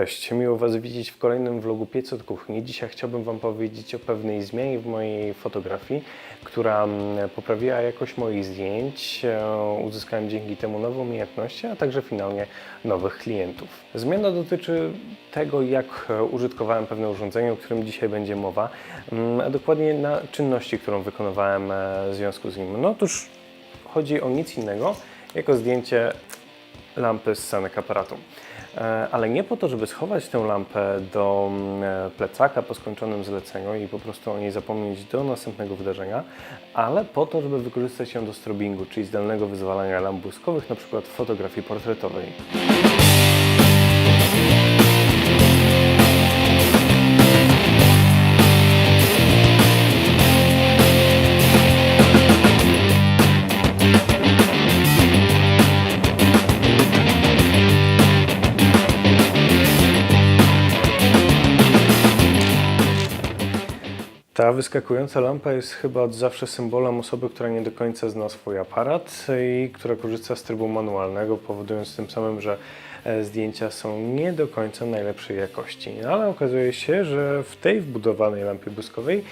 Cześć, miło Was widzieć w kolejnym vlogu Piec od Kuchni. Dzisiaj chciałbym Wam powiedzieć o pewnej zmianie w mojej fotografii, która mm, poprawiła jakość moich zdjęć. E, Uzyskałem dzięki temu nowe umiejętności, a także finalnie nowych klientów. Zmiana dotyczy tego, jak e, użytkowałem pewne urządzenie, o którym dzisiaj będzie mowa, mm, a dokładnie na czynności, którą wykonywałem e, w związku z nim. No otóż chodzi o nic innego, jako zdjęcie lampy z sanek aparatu. E, Ale nie po to, żeby schować tę lampę do mm, e, plecaka po skończonym zleceniu i po prostu o niej zapomnieć do następnego wydarzenia, ale po to, żeby wykorzystać ją do strobingu, czyli zdalnego wyzwalania lamp błyskowych, przykład w fotografii portretowej. Ta wyskakująca lampa jest chyba od zawsze symbolem osoby, która nie do końca zna swój aparat i która korzysta z trybu manualnego, powodując tym samym, że e, zdjęcia są nie do końca najlepszej jakości. Ale okazuje się, że w tej wbudowanej lampie błyskowej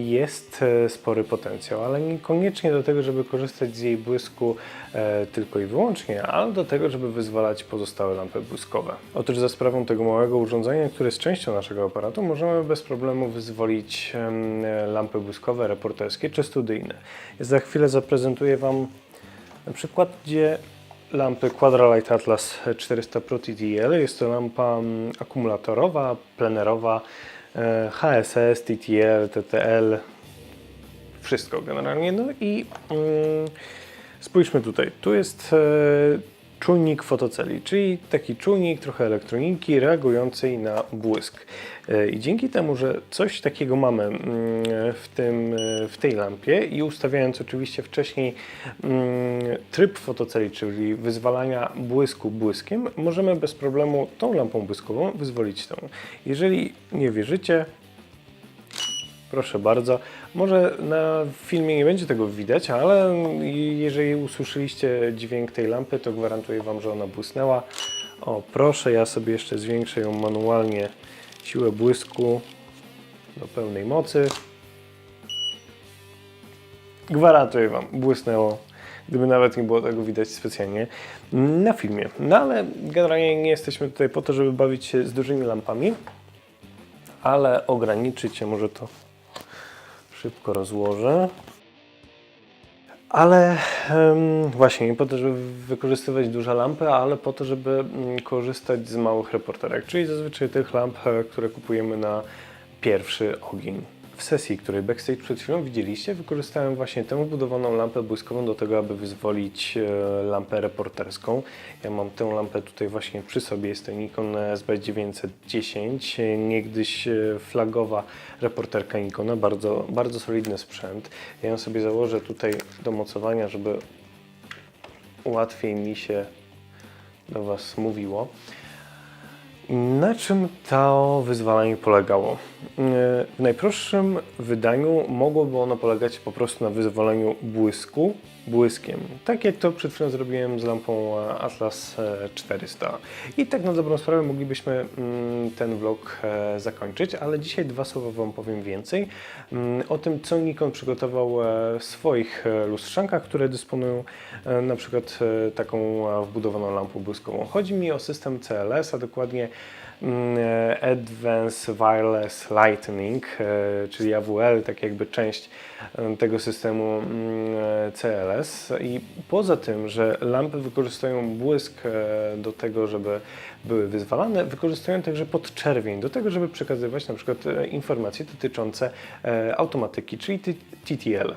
jest e, spory potencjał, ale niekoniecznie do tego, żeby korzystać z jej błysku e, tylko i wyłącznie, ale do tego, żeby wyzwalać pozostałe lampy błyskowe. Otóż za sprawą tego małego urządzenia, które jest częścią naszego aparatu, możemy bez problemu wyzwolić lampy błyskowe, reporterskie czy studyjne. Za chwilę zaprezentuję Wam na przykładzie lampy Quadralight Atlas 400 Pro TTL. Jest to lampa mm, akumulatorowa, plenerowa, HSS, TTL, TTL, wszystko generalnie. No i mm, spójrzmy tutaj. Tu jest e, czujnik fotoceli, czyli taki czujnik, trochę elektroniki reagującej na błysk. E, I dzięki temu, że coś takiego mamy mm, w, tym, e, w tej lampie i ustawiając oczywiście wcześniej mm, tryb fotoceli, czyli wyzwalania błysku błyskiem, możemy bez problemu tą lampą błyskową wyzwolić tą. Jeżeli nie wierzycie, Proszę bardzo. Może na filmie nie będzie tego widać, ale jeżeli usłyszeliście dźwięk tej lampy, to gwarantuję Wam, że ona błysnęła. O, proszę, ja sobie jeszcze zwiększę ją manualnie siłę błysku do pełnej mocy. Gwarantuję Wam, błysnęło. Gdyby nawet nie było tego widać specjalnie na filmie. No ale generalnie nie jesteśmy tutaj po to, żeby bawić się z dużymi lampami, ale ograniczyć się może to szybko rozłożę. Ale właśnie nie po to, żeby wykorzystywać duże lampy, ale po to, żeby mm, korzystać z małych reporterek, czyli zazwyczaj tych lamp, e, które kupujemy na pierwszy ogień. W sesji, której backstage przed chwilą widzieliście, wykorzystałem właśnie tę wbudowaną lampę błyskową do tego, aby wyzwolić e, lampę reporterską. Ja mam tę lampę tutaj właśnie przy sobie, jest to Nikon SB910, e, niegdyś e, flagowa reporterka Nikona, bardzo, bardzo solidny sprzęt. Ja ją sobie założę tutaj do mocowania, żeby łatwiej mi się do Was mówiło. Na czym to wyzwalanie polegało? Yy, W najprostszym wydaniu mogłoby ono polegać po prostu na wyzwoleniu błysku błyskiem. Tak jak to przed chwilą zrobiłem z lampą e, Atlas e, 400. I tak na dobrą sprawę moglibyśmy mm, ten vlog e, zakończyć, ale dzisiaj dwa słowa Wam powiem więcej mm, o tym, co Nikon przygotował e, w swoich e, lustrzankach, które dysponują e, na przykład e, taką e, wbudowaną lampą błyskową. Chodzi mi o system CLS, a dokładnie mm, e, Advanced Wireless Lightning, e, czyli AWL, tak jakby część e, tego systemu mm, CLS. I poza tym, że lampy wykorzystują błysk e, do tego, żeby były wyzwalane, wykorzystują także podczerwień do tego, żeby przekazywać na przykład e, informacje dotyczące e, automatyki, czyli TTL.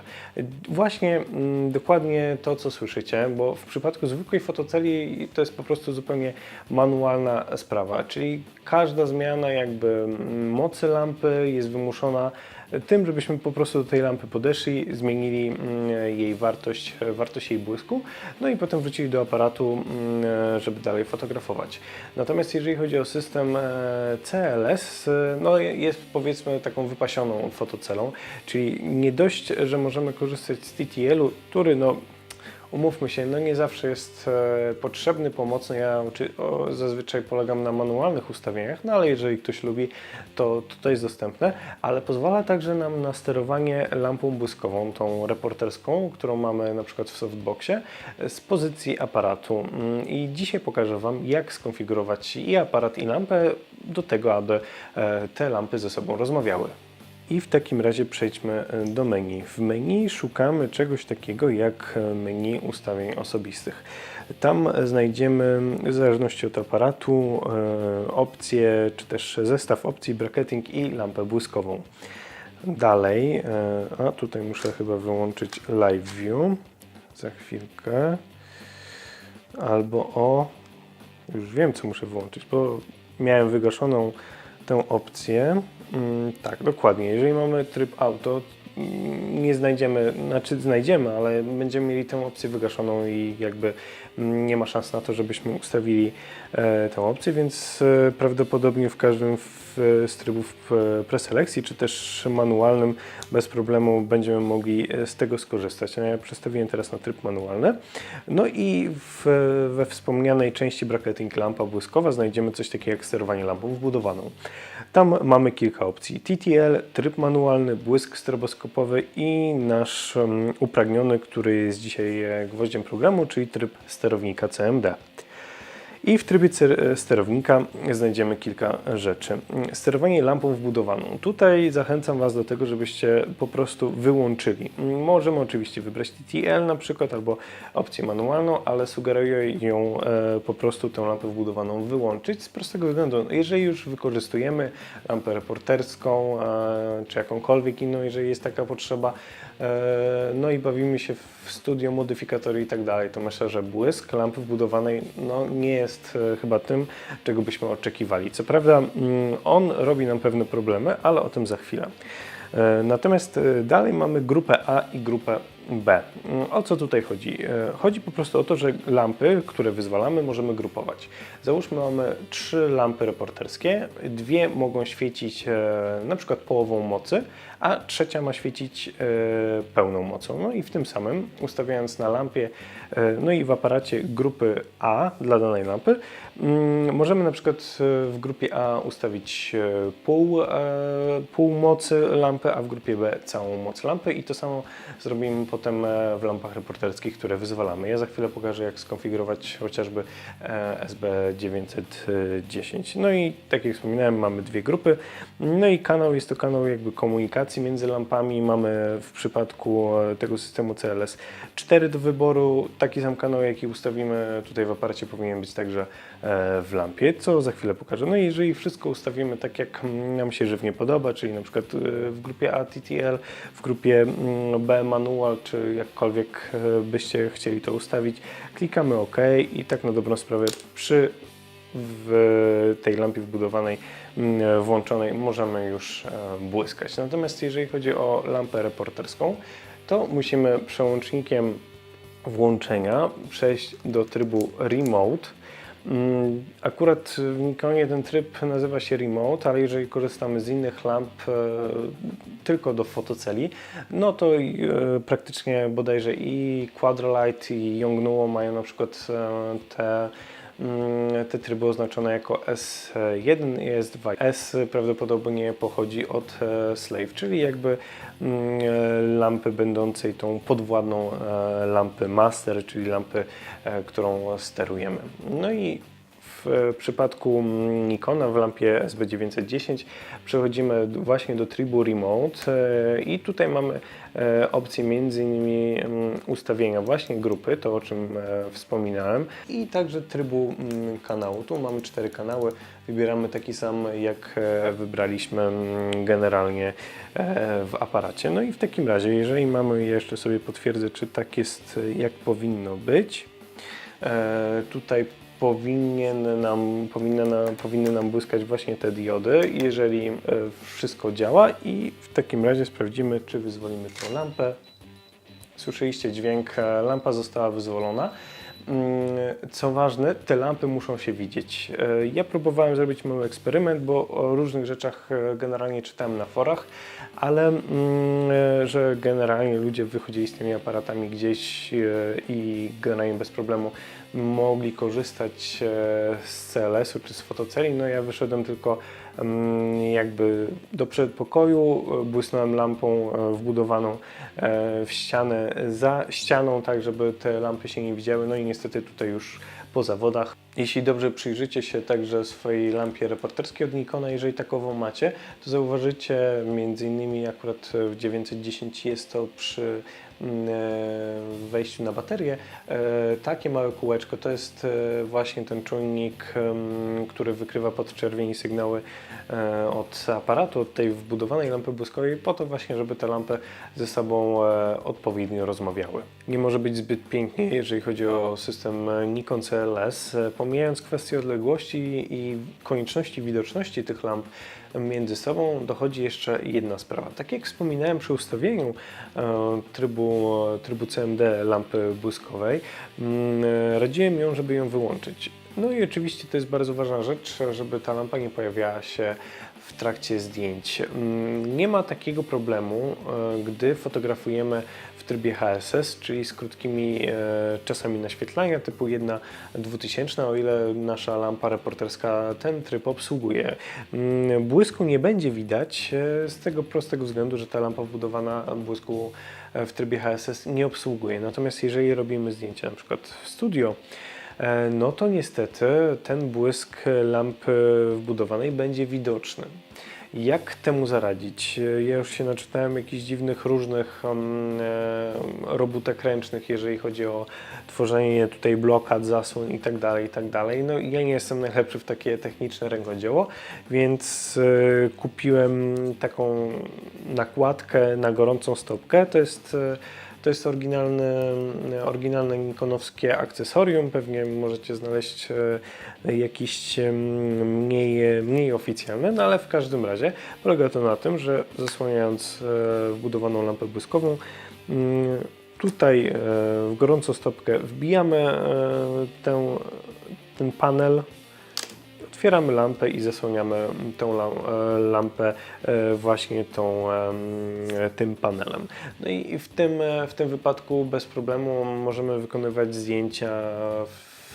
Właśnie mm, dokładnie to, co słyszycie, bo w przypadku zwykłej fotoceli to jest po prostu zupełnie manualna sprawa, czyli każda zmiana jakby mm, mocy lampy jest wymuszona tym, żebyśmy po prostu do tej lampy podeszli, zmienili mm, jej wartość, wartość jej błysku, no i potem wrócili do aparatu, mm, żeby dalej fotografować. Natomiast jeżeli chodzi o system e, CLS, no jest powiedzmy taką wypasioną fotocelą, czyli nie dość, że możemy korzystać z TTL-u, który no umówmy się, no nie zawsze jest e, potrzebny, pomocny. Ja czy, o, zazwyczaj polegam na manualnych ustawieniach, no ale jeżeli ktoś lubi, to, to to jest dostępne, ale pozwala także nam na sterowanie lampą błyskową, tą reporterską, którą mamy na przykład w softboxie, e, z pozycji aparatu. Mm, I dzisiaj pokażę Wam, jak skonfigurować i aparat, i lampę do tego, aby e, te lampy ze sobą rozmawiały. I w takim razie przejdźmy e, do menu. W menu szukamy czegoś takiego jak e, menu ustawień osobistych. Tam znajdziemy, w zależności od aparatu, e, opcje, czy też zestaw opcji bracketing i lampę błyskową. Dalej, a tutaj muszę chyba wyłączyć Live View za chwilkę. Albo o, już wiem co muszę wyłączyć, bo miałem wygaszoną tę opcję. Mm, tak, dokładnie. Jeżeli mamy tryb auto, mm, nie znajdziemy, znaczy znajdziemy, ale będziemy mieli tę opcję wygaszoną i jakby nie ma szans na to, żebyśmy ustawili e, tę opcję, więc e, prawdopodobnie w każdym w, z trybów e, preselekcji, czy też manualnym bez problemu będziemy mogli e, z tego skorzystać. Ja przestawiłem teraz na tryb manualny. No i w, we wspomnianej części bracketing lampa błyskowa znajdziemy coś takiego jak sterowanie lampą wbudowaną. Tam mamy kilka opcji. TTL, tryb manualny, błysk stroboskopowy i nasz um, upragniony, który jest dzisiaj e, gwoździem programu, czyli tryb sterownika CMD. I w trybie sterownika znajdziemy kilka rzeczy. Sterowanie lampą wbudowaną. Tutaj zachęcam Was do tego, żebyście po prostu wyłączyli. Możemy oczywiście wybrać TTL na przykład albo opcję manualną, ale sugeruję ją e, po prostu tę lampę wbudowaną wyłączyć z prostego względu. Jeżeli już wykorzystujemy lampę reporterską e, czy jakąkolwiek inną, jeżeli jest taka potrzeba, e, no i bawimy się w studio, modyfikatory i tak dalej, to myślę, że błysk lampy wbudowanej no, nie jest e, chyba tym, czego byśmy oczekiwali. Co prawda mm, on robi nam pewne problemy, ale o tym za chwilę. E, Natomiast e, dalej mamy grupę A i grupę B. O co tutaj chodzi? E, Chodzi po prostu o to, że lampy, które wyzwalamy, możemy grupować. Załóżmy, mamy trzy lampy reporterskie. Dwie mogą świecić e, na przykład połową mocy, a trzecia ma świecić e, pełną mocą. No i w tym samym, ustawiając na lampie, no i w aparacie grupy A dla danej lampy, mm, możemy na przykład w grupie A ustawić pół, pół mocy lampy, a w grupie B całą moc lampy i to samo zrobimy potem e, w lampach reporterskich, które wyzwalamy. Ja za chwilę pokażę, jak skonfigurować chociażby e, SB910. No i tak jak wspominałem, mamy dwie grupy. No i kanał jest to kanał jakby komunikacji między lampami. Mamy w przypadku e, tego systemu CLS 4 do wyboru. Taki sam kanał, jaki ustawimy tutaj w aparacie powinien być także w lampie, co za chwilę pokażę. No i jeżeli wszystko ustawimy tak, jak nam się żywnie podoba, czyli na przykład e, w grupie A TTL, w grupie mm, B manual, czy jakkolwiek e, byście chcieli to ustawić, klikamy OK i tak na dobrą sprawę przy w tej lampie wbudowanej, mm, włączonej możemy już e, błyskać. Natomiast jeżeli chodzi o lampę reporterską, to musimy przełącznikiem włączenia przejść do trybu Remote. Mm, Akurat w Nikonie ten tryb nazywa się Remote, ale jeżeli korzystamy z innych lamp e, tylko do fotoceli, no to e, praktycznie bodajże i Quadralight i Yongnuo mają na przykład e, te te tryby oznaczone jako S1 i S2. S prawdopodobnie pochodzi od e, Slave, czyli jakby mm, lampy będącej tą podwładną e, lampy Master, czyli lampy, e, którą sterujemy. No i w przypadku mm, Nikona w lampie SB910 przechodzimy właśnie do trybu Remote e, i tutaj mamy e, opcję między innymi mm, ustawienia właśnie grupy, to o czym e, wspominałem i także trybu mm, kanału. Tu mamy cztery kanały, wybieramy taki sam jak e, wybraliśmy generalnie e, w aparacie. No i w takim razie, jeżeli mamy, jeszcze sobie potwierdzę, czy tak jest e, jak powinno być. E, Tutaj powinien nam, powinny, nam, powinny nam błyskać właśnie te diody, jeżeli e, wszystko działa i w takim razie sprawdzimy, czy wyzwolimy tą lampę. Słyszeliście dźwięk, e, lampa została wyzwolona. Mm, Co ważne, te lampy muszą się widzieć. E, Ja próbowałem zrobić mały eksperyment, bo o różnych rzeczach e, generalnie czytałem na forach, ale mm, e, że generalnie ludzie wychodzili z tymi aparatami gdzieś i generalnie bez problemu mogli korzystać z CLS-u czy z fotoceli. No ja wyszedłem tylko jakby do przedpokoju, błysnąłem lampą e, wbudowaną e, w ścianę, za ścianą, tak żeby te lampy się nie widziały. No i niestety tutaj już po zawodach. Jeśli dobrze przyjrzycie się także swojej lampie reporterskiej od Nikona, jeżeli takową macie, to zauważycie między innymi akurat w 910 jest to przy wejściu na baterię, e, takie małe kółeczko to jest e, właśnie ten czujnik, który wykrywa podczerwieni sygnały e, od aparatu, od tej wbudowanej lampy błyskowej, po to właśnie, żeby te lampy ze sobą e, odpowiednio rozmawiały. Nie może być zbyt pięknie, jeżeli chodzi o system e, Nikon CLS. E, Pomijając kwestię odległości i konieczności widoczności tych lamp między sobą, dochodzi jeszcze jedna sprawa. Tak jak wspominałem przy ustawieniu e, trybu, trybu CMD lampy błyskowej, mm, e, radziłem ją, żeby ją wyłączyć. No i oczywiście to jest bardzo ważna rzecz, żeby ta lampa nie pojawiała się w trakcie zdjęć. Mm, Nie ma takiego problemu, e, gdy fotografujemy w trybie HSS, czyli z krótkimi e, czasami naświetlania typu 1 2000, o ile nasza lampa reporterska ten tryb obsługuje. Mm, Błysku nie będzie widać e, z tego prostego względu, że ta lampa wbudowana błysku e, w trybie HSS nie obsługuje. Natomiast jeżeli robimy zdjęcie na przykład w studio, no to niestety ten błysk lampy wbudowanej będzie widoczny. Jak temu zaradzić? Ja już się naczytałem jakichś dziwnych, różnych um, robótek ręcznych, jeżeli chodzi o tworzenie tutaj blokad, zasłon i tak dalej, i tak dalej. No ja nie jestem najlepszy w takie techniczne rękodzieło, więc e, kupiłem taką nakładkę na gorącą stopkę. To jest e, to jest oryginalne, oryginalne nikonowskie akcesorium. Pewnie możecie znaleźć e, jakieś em, mniej, mniej oficjalne, no ale w każdym razie polega to na tym, że zasłaniając e, wbudowaną lampę błyskową, mm, tutaj e, w gorącą stopkę wbijamy e, ten panel Otwieramy lampę i zasłaniamy tą e, lampę e, właśnie tą, tym panelem. No i w tym, e, w tym wypadku bez problemu możemy wykonywać zdjęcia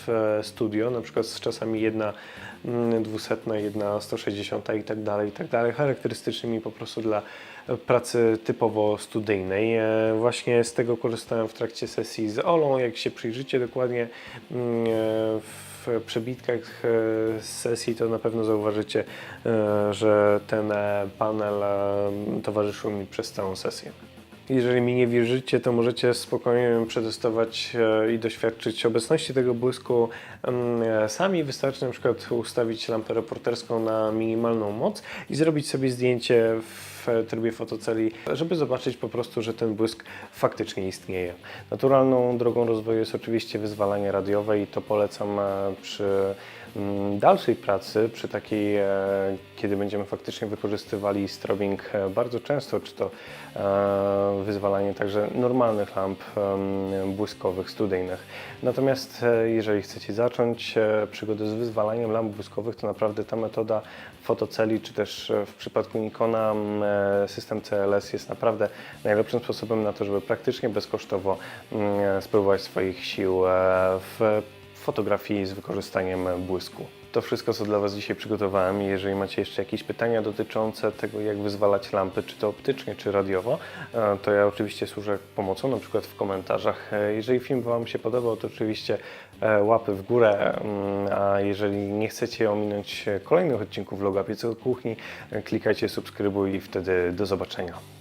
w studio, na przykład z czasami jedna mm, 200, jedna 160 i tak dalej, i tak dalej, charakterystycznymi po prostu dla pracy typowo studyjnej. Właśnie z tego korzystałem w trakcie sesji z Olą. Jak się przyjrzycie dokładnie mm, e, w przebitkach e, sesji, to na pewno zauważycie, e, że ten e, panel towarzyszył mi przez całą sesję. Jeżeli mi nie wierzycie, to możecie spokojnie przetestować e, i doświadczyć obecności tego błysku em, e, sami. Wystarczy na przykład ustawić lampę reporterską na minimalną moc i zrobić sobie zdjęcie w trybie fotoceli, żeby zobaczyć po prostu, że ten błysk faktycznie istnieje. Naturalną drogą rozwoju jest oczywiście wyzwalanie radiowe i to polecam e, przy mm, dalszej pracy, przy takiej, e, kiedy będziemy faktycznie wykorzystywali strobing e, bardzo często, czy to e, wyzwalanie także normalnych lamp błyskowych, studyjnych. Natomiast jeżeli chcecie zacząć przygodę z wyzwalaniem lamp błyskowych, to naprawdę ta metoda fotoceli, czy też w przypadku Nikona system CLS jest naprawdę najlepszym sposobem na to, żeby praktycznie bezkosztowo mm, spróbować swoich sił w fotografii z wykorzystaniem błysku. To wszystko, co dla Was dzisiaj przygotowałem. Jeżeli macie jeszcze jakieś pytania dotyczące tego, jak wyzwalać lampy, czy to optycznie, czy radiowo, e, to ja oczywiście służę pomocą, na przykład w komentarzach. E, Jeżeli film Wam się podobał, to oczywiście e, łapy w górę, mm, a jeżeli nie chcecie ominąć kolejnych odcinków vloga Piecy od Kuchni, klikajcie subskrybuj i wtedy do zobaczenia.